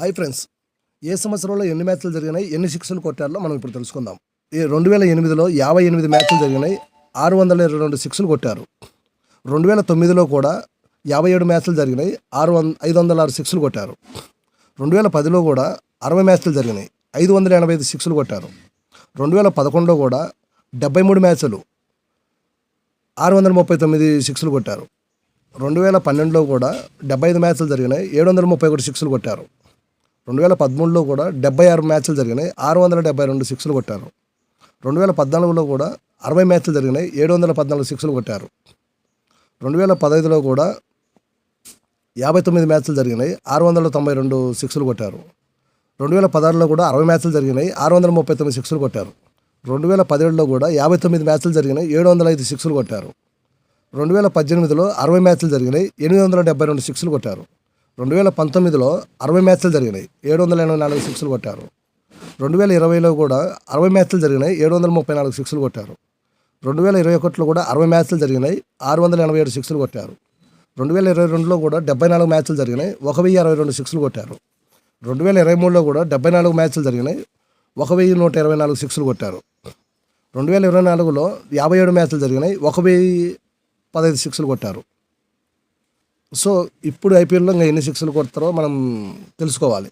Hi friends. ఏ సంవత్సరంలో ఎన్ని మ్యాచ్లు జరిగినాయి ఎన్ని సిక్స్లు కొట్టారో మనం ఇప్పుడు తెలుసుకుందాం. ఈ రెండు వేల ఎనిమిదిలో యాభై ఎనిమిది మ్యాచ్లు జరిగినాయి ఆరు వందల ఇరవై రెండు సిక్స్లు కొట్టారు. రెండు వేల తొమ్మిదిలో కూడా యాభై ఏడు మ్యాచ్లు జరిగినాయి ఆరు వంద ఐదు వందల ఆరు సిక్స్లు కొట్టారు. రెండు వేల పదిలో కూడా అరవై మ్యాచ్లు జరిగినాయి ఐదు వందల ఎనభై ఐదు సిక్స్లు కొట్టారు. రెండు వేల పదకొండులో కూడా డెబ్బై మూడు మ్యాచ్లు ఆరు వందల ముప్పై తొమ్మిది సిక్స్లు కొట్టారు. రెండు వేల పన్నెండులో కూడా డెబ్బై ఐదు మ్యాచ్లు జరిగినాయి ఏడు వందల ముప్పై ఒకటి సిక్స్లు కొట్టారు. రెండు వేల పదమూడులో కూడా డెబ్బై ఆరు మ్యాచ్లు జరిగినాయి. ఆరు వందల డెబ్బై రెండు సిక్స్లు కొట్టారు. రెండు వేల పద్నాలుగులో కూడా అరవై మ్యాచ్లు జరిగినాయి. ఏడు వందల పద్నాలుగు సిక్స్లు కొట్టారు. రెండు వేల పదహైదులో కూడా యాభై తొమ్మిది మ్యాచ్లు జరిగినాయి. ఆరు వందల తొంభై రెండు సిక్స్లు కొట్టారు. రెండు వేల పదహారులో కూడా అరవై మ్యాచ్లు జరిగినాయి. ఆరు వందల ముప్పై తొమ్మిది సిక్స్లు కొట్టారు. రెండు వేల పదిహేడులో కూడా యాభై తొమ్మిది మ్యాచ్లు జరిగినాయి. ఏడు వందల ఐదు సిక్స్లు కొట్టారు. రెండు వేల పద్దెనిమిదిలో అరవై మ్యాచ్లు జరిగినాయి. ఎనిమిది వందల డెబ్బై రెండు సిక్స్లు కొట్టారు. రెండు వేల పంతొమ్మిదిలో అరవై మ్యాచ్లు జరిగినాయి. ఏడు వందల ఎనభై నాలుగు సిక్స్లు కొట్టారు. రెండు వేల ఇరవైలో కూడా అరవై మ్యాచ్లు జరిగినాయి. ఏడు వందల ముప్పై నాలుగు సిక్స్లు కొట్టారు. రెండు వేల ఇరవై ఒకటిలో కూడా అరవై మ్యాచ్లు జరిగినాయి. ఆరు వందల ఎనభై ఏడు సిక్స్లు కొట్టారు. రెండు వేల ఇరవై రెండులో కూడా డెబ్బై నాలుగు మ్యాచ్లు జరిగినాయి. ఒక వెయ్యి అరవై రెండు సిక్స్లు కొట్టారు. రెండు వేల ఇరవై మూడులో కూడా డెబ్బై నాలుగు మ్యాచ్లు జరిగినాయి. ఒక వెయ్యి నూట ఇరవై నాలుగు సిక్స్లు కొట్టారు. రెండు వేల ఇరవై నాలుగులో యాభై ఏడు మ్యాచ్లు జరిగినాయి. ఒక వెయ్యి పదహైదు సిక్స్లు కొట్టారు. సో ఇప్పుడు ఐపీఎల్లో ఇంకా ఎన్ని సిక్స్లు కొడతారో మనం తెలుసుకోవాలి.